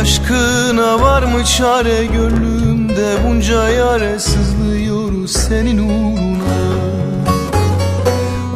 Aşkına var mı çare? Gönlümde bunca yare sızlıyor senin uğruna.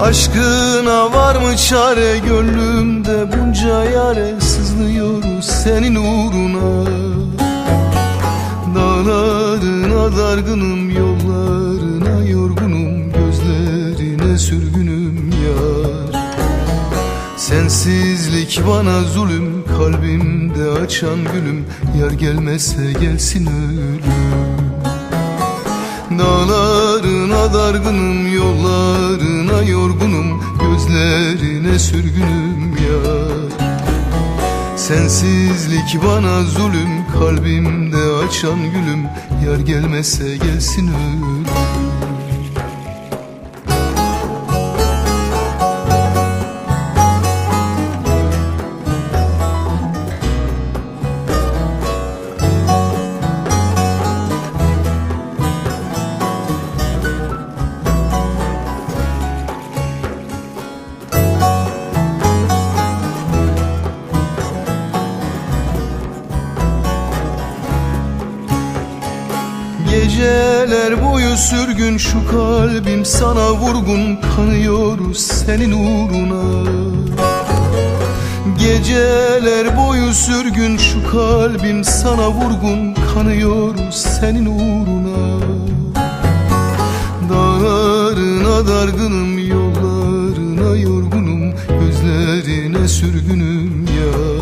Aşkına var mı çare? Gönlümde bunca yare sızlıyor senin uğruna. Dağlarına dargınım yollarına yorgunum gözlerine sürgünüm yar. Sensizlik bana zulüm kalbimde açan gülüm Yar gelmezse gelsin ölüm. Dağlarına dargınım yollarına yorgunum Gözlerine sürgünüm yar. Sensizlik bana zulüm kalbimde açan gülüm Yar gelmezse gelsin ölüm Geceler boyu sürgün şu kalbim sana vurgun kanıyor senin uğruna. Geceler boyu sürgün şu kalbim sana vurgun kanıyor senin uğruna. Dağlarına dargınım yollarına yorgunum gözlerine sürgünüm yar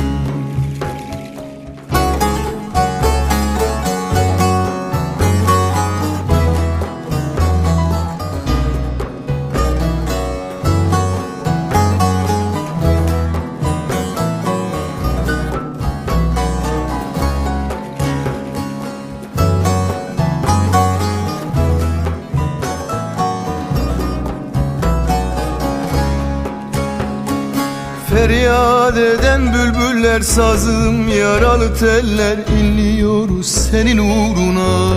Feryat eden bülbüller sazım yaralı teller inliyor senin uğruna.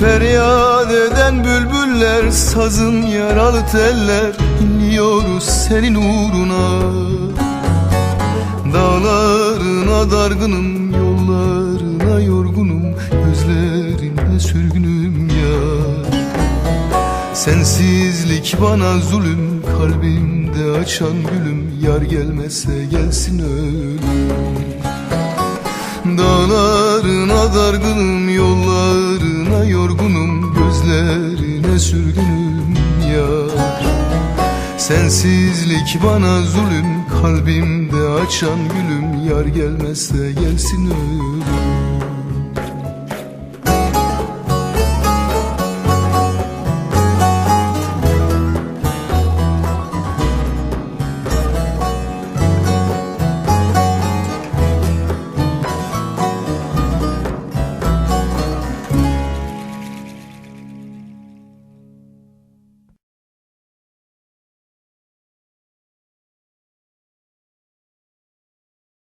Feryat eden bülbüller sazım yaralı teller inliyor senin uğruna. Dağlarına dargınım yollarına yorgunum gözlerinde sürgünüm yar Sensizlik bana zulüm kalbimde açan gülüm. Yar gelmezse gelsin ölüm. Dağlarına dargınım yollarına yorgunum. Gözlerine sürgünüm yar. Sensizlik bana zulüm kalbimde açan gülüm. Yar gelmezse gelsin ölüm